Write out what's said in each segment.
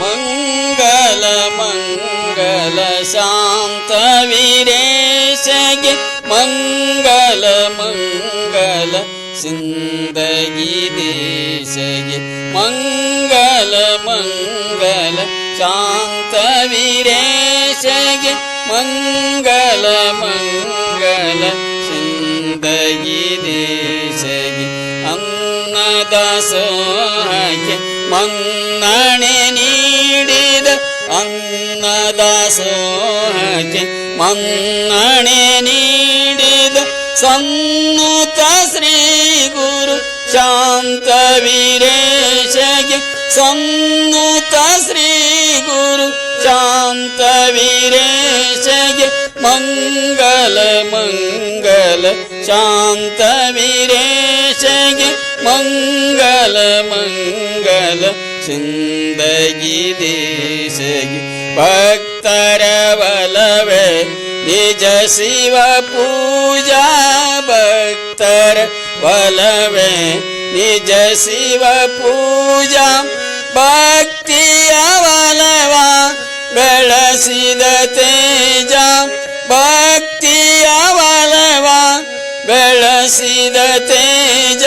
ಮಂಗಲ ಮಂಗಲ ಶಾಂತ ವೀರೇಶಗೆ ಮಂಗಲ ಮಂಗಲ ಸಿಂದಗಿ ದೇಶಗೆ ಮಂಗಲ ಮಂಗಲ ಶಾಂತ ವೀರೇಶಗೆ ಮಂಗಲ ಮಂಗಲ ಸಿಂದಗಿ ದೇಶಗೆ ಅನ್ನದಾಸೋಹಕ್ಕೆ ಮನ್ನಣೆ ನೀ ಅಂಗದಾಸೋಜಿ ಮನ್ನಣೆ ನೀಡಿದ ಸನ್ನುತ ಶ್ರೀ ಗುರು ಶಾಂತ ವೀರೇಶಗೆ ಸನ್ನುತ ಶ್ರೀ ಗುರು ಶಾಂತ ವೀರೇಶಗೆ ಮಂಗಲ ಮಂಗಲ ಶಾಂತ ವೀರೇಶಗೆ ಮಂಗಲ ಮಂಗಲ சிந்தையிதே பக்தரவலவே நிஜ சிவ பூஜா பக்தர வலவே நிஜ சிவ பூஜா ಭಕ್ತಿಯ ವಲವ ಬೆಳಸಿದ ತೇಜ ಭಕ್ತಿಯ ವಲವ ಬೆಳಸಿದ ತೇಜ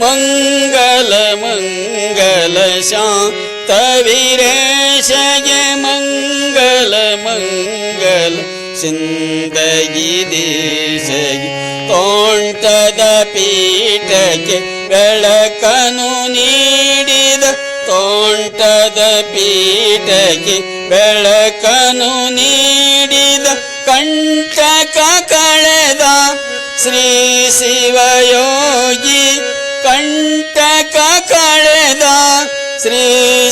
மங்கள மங்கள சாந்தவிரேஷய மங்கள மங்கள சிந்தயிதீசய தோழ்த்தத பீட்டಕ್ಕೆ ಬೆಳಕನು ನೀಡಿದ ತೋಂಟದ ಪೀಠಕ್ಕೆ ಬೆಳಕನು ನೀಡಿದ ಕಂಟಕ ಕಳೆದ श्री शिवयोगी ಕಂಟಕ ಕಳೆದ ಶ್ರೀ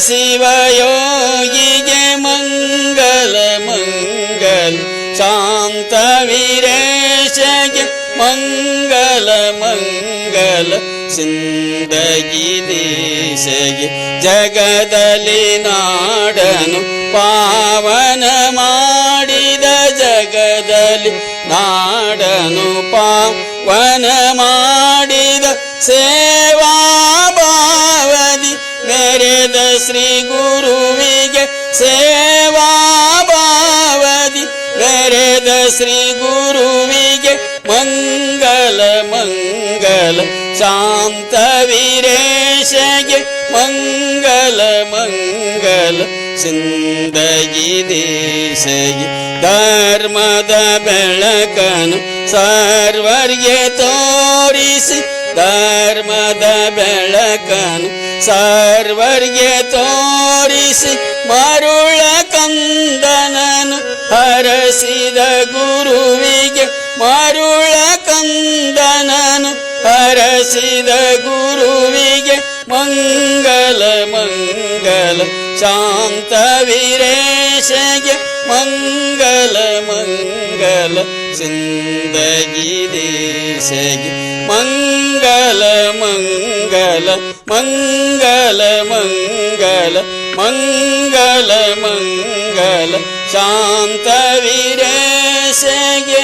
ಶಿವಯೋಗಿಗೆ ಮಂಗಲ ಮಂಗಲ್ ಶಾಂತ ವೀರೇಶಗೆ ಮಂಗಲ ಮಂಗಲ ಸಿಂದಗಿ ದೇಶಗೆ ಜಗದಲ್ಲಿ ನಾಡನು ಪಾವನ ಮಾಡಿದ ಜಗದಲ್ಲಿ ನಾಡನು ಪಾವನ ಮಾಡಿ ಸೇವಾಭಾವದಿ ಮೆರೆದ ಶ್ರೀ ಗುರುವಿಗೆ ಸೇವಾಭಾವದಿ ಮೆರೆದ ಶ್ರೀ ಗುರುವಿಗೆ ಮಂಗಲ ಮಂಗಲ ಶಾಂತ ವೀರೇಶಗೆ ಮಂಗಲ ಮಂಗಲ ಸಿಂದಗಿ ದೇಶಗೆ ಧರ್ಮದ ಬೆಳಕನು ಸರ್ವರ್ಗೆ ತೋರಿಸಿ ಧರ್ಮದ ಬೆಳಕನು ಸರ್ವರ್ಗೆ ತೋರಿಸಿ ಮರುಳ ಕಂದನನು ಹರಸಿದ ಗುರುವಿಗೆ ಮರುಳ ಕಂದನನು ಹರಸಿದ ಗುರುವಿಗೆ ಮಂಗಲ ಮಂಗಲ ಶಾಂತ ವೀರೇಶಗೆ ಮಂಗಲ ಮಂಗಲ ಸಿಂದಗಿ ದೇಶಗೆ மங்கள மங்கள மங்கள மங்கள மங்கள மங்கள சாந்த வீரேசைய